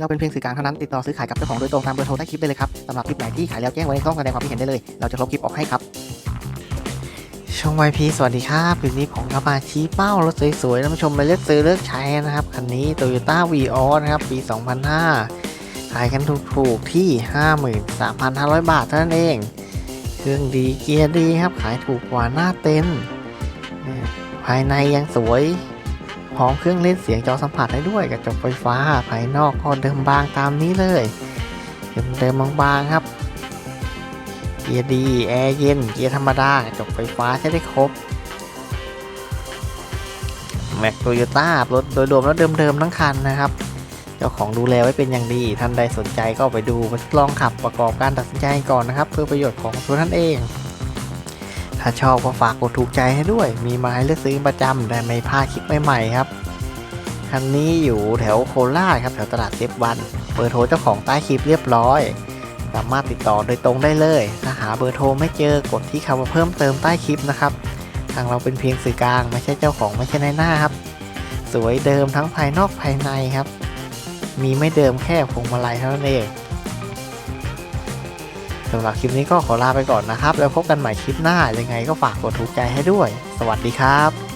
เราเป็นเพียงสื่อกลางเท่านั้นติดต่อซื้อขายกับเจ้าของโดยตรงตามเบอร์โทรใต้คลิปได้เลยครับสำหรับคลิปไหนที่ขายแล้วแจ้งไว้ในช่องแสดงความคิดเห็นได้เลย เราจะลบคลิปออกให้ครับ ช่องวพีสวัสดีครับคลิปนี้ผมก็มาชี้เป้ารถสวยๆท่านผู้ชมไปเลือกซื้อเลือกใช้นะครับคันนี้ Toyota v ีออนะครับปี 2005 ขายกันถูกๆที่ 53,500 บาทเท่านั้นเอง เครื่องดีเกียร์ดีครับขายถูกกว่าหน้าเต็นท์ภายในยังสวย ร้อมเครื่องเล่นเสียงจอสัมผัสได้ด้วยกระจกไฟฟ้าภายนอกก็เดิมบางตามนี้เลย เดิมเดิมๆบางๆครับ เกียร์ดีแอร์เย็นเกียร์ธรรมดากระจกไฟฟ้าใช้ได้ครบแม็กโตโยต้ารถโดยรวมแล้วเดิมๆทั้งคันนะครับ เจ้าของดูแลไว้เป็นอย่างดี ท่านใดสนใจก็ไปดูมาลองขับประกอบการตัดสินใจก่อนนะครับ เพื่อประโยชน์ของตัวท่านเอง ถ้าชอบก็ฝากกดถูกใจให้ด้วย มีมาให้เลือกซื้อประจำได้ไม่พลาดคลิปใหม่ๆครับ คันนี้อยู่แถวโคราชครับแถวตลาดเซฟวัน เบอร์โทรเจ้าของใต้คลิปเรียบร้อย สามารถติดต่อโดยตรงได้เลย ถ้าหาเบอร์โทรไม่เจอกดที่คำว่าเพิ่มเติมใต้คลิปนะครับ ทางเราเป็นเพียงสื่อกลางไม่ใช่เจ้าของไม่ใช่ในหน้าครับ สวยเดิมทั้งภายนอกภายในครับ มีไม่เดิมแค่พวงมาลัยเท่านั้นเอง สำหรับคลิปนี้ก็ขอลาไปก่อนนะครับ แล้วพบกันใหม่คลิปหน้ายังไงก็ฝากกดถูกใจให้ด้วย สวัสดีครับ